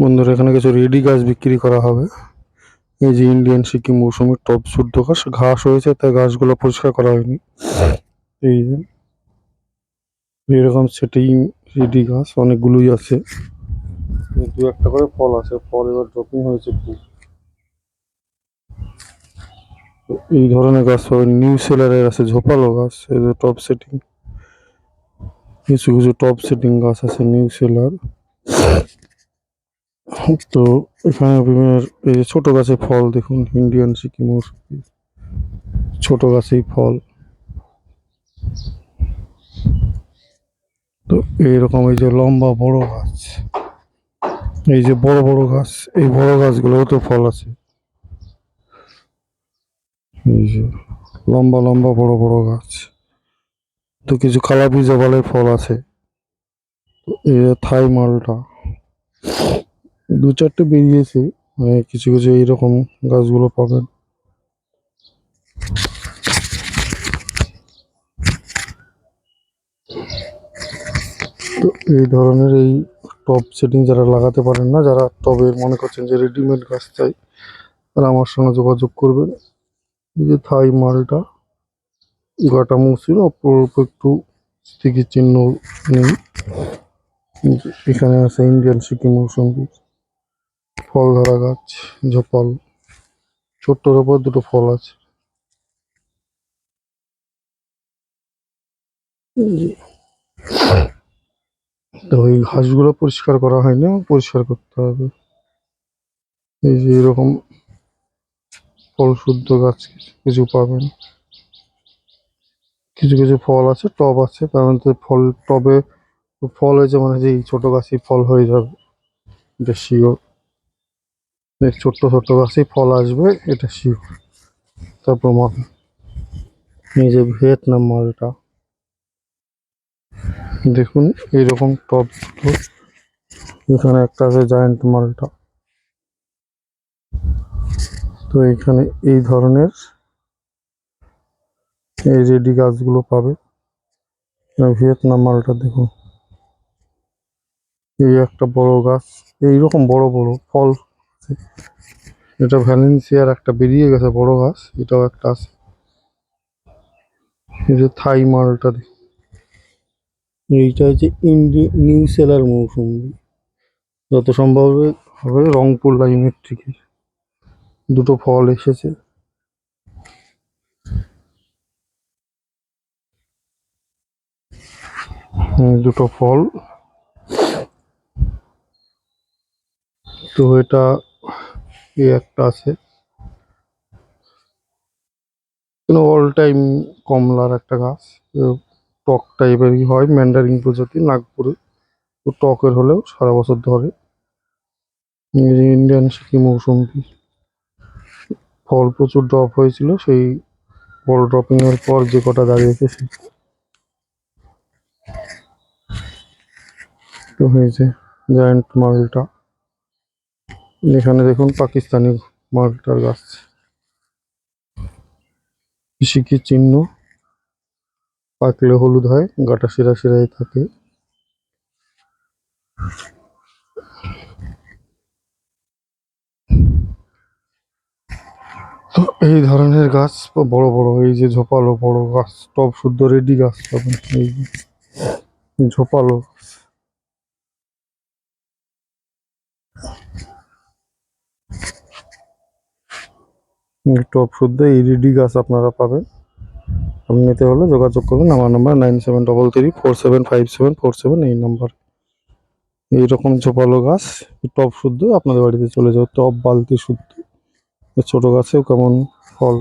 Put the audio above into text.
বন্ধুরা, এখানে কিছু রেডি গাছ বিক্রি করা হবে। এই যে ইন্ডিয়ান সিকিম মৌসুমের টপ শুদ্ধ ঘাস ঘাস হয়েছে, তাই গাছগুলো পরিষ্কার করা হয়নি। এই যে, এরকম সেটিং রেডি গাছ অনেকগুলোই আছে। দু একটা করে ফল আছে, ফল এবার ড্রপিং হয়েছে এই ধরনের গাছ পাবেন। নিউ সেলারের আছে ঝোপালো গাছ, এই যে টপ সেটিং কিছু কিছু টপ সেটিং গাছ আছে নিউ সেলার তো এখানে বিভিন্ন এই যে ছোট গাছে ফল দেখুন ইন্ডিয়ান সিকিম ছোট গাছেই ফল। তো এইরকম এই যে লম্বা বড় গাছ, এই যে বড় বড় গাছ, এই বড় গাছগুলোও তো ফল আছে। এই যে লম্বা লম্বা বড় বড় গাছ, তো কিছু কালাবি জবালের ফল আছে। এই যে থাই মালটা দু চারটে বেরিয়েছে মানে কিছু কিছু এইরকম গাছগুলো পাবেন। তো এই ধরনের এই টপ সেটিং যারা লাগাতে পারেন না, যারা টবে মনে করছেন যে রেডিমেড গাছ চাই, তারা আমার সঙ্গে যোগাযোগ করবেন। এই যে থাই মালটা গাটা মসৃণ অপর অল্প একটু স্টিকি চিহ্ন নেই। এখানে আছে ইন্ডিয়ান সিকিম মৌসুমি ফল, ধরা গাছ, ঝোপাল, ছোট্টর ওপর দুটো ফল আছে। তো এই ঘাসগুলো পরিষ্কার করা হয়নি, পরিষ্কার করতে হবে। এই যে এরকম ফল শুদ্ধ গাছ কিছু- পাবেন। কিছু কিছু ফল আছে, টব আছে, তার মধ্যে ফল, টবে ফল হয়েছে মানে যে ছোট গাছই ফল হয়ে যাবে এই ছোট্ট ছোট্ট গাছেই ফল আসবে, এটা শিব তার প্রমাণ এই ভিয়েতনাম মালটা। দেখুন, এইরকম দুটো এখানে একটা আছে জায়ান্ট মালটা। তো এখানে এই ধরনের এই রেডি গাছগুলো পাবে। ভিয়েতনাম মালটা দেখুন। এই একটা বড় গাছ। এইরকম বড় বড় ফল। এটা ভ্যালেন্সিয়ার একটা বেরিয়ে গেছে বড় গাছ, এটাও একটা আছে। যে থাই মালটা। এইটা হচ্ছে ইন্ডি নিউ সেলার মৌসুমি। যত সম্ভব হবে রংপুর লাইনের থেকে দুটো ফল এসেছে। দুটো ফল। তো এটা এই একটা আছে। অল টাইম কমলার একটা গাছ। টক টাইপেরই হয় ম্যান্ডারিন প্রজাতি, নাগপুরে। টকের হলেও সারা বছর ধরে। ইন্ডিয়ান সিকি মৌসুমি ফল প্রচুর ড্রপ হয়েছিল, সেই বড় ড্রপিং এর পর যে কটা দাঁড়িয়েছে তো হয়েছে জায়ান্ট মালটা। এখানে দেখুন পাকিস্তানি মালটার গাছ। কৃষিকি চিহ্ন। পাকলে হলুদ হয়, গাটা শিরা শিরায় থাকে। তো এই ধরনের গাছ, বড় বড়, এই যে ঝোপালো বড় গাছ, টব শুদ্ধ রেডি গাছ পাবেন। এই ঝোপালো টব শুদ্ধ এই গাছ আপনারা পাবেন। আপনি নিতে হলে যোগাযোগ করবেন আমার number nine seven double three four seven five seven four seven এই নাম্বার এইরকম ঝোপালো গাছ টপ শুদ্ধ আপনাদের বাড়িতে চলে যাবে টপ বালতি শুদ্ধ ছোটো গাছেও কেমন ফল।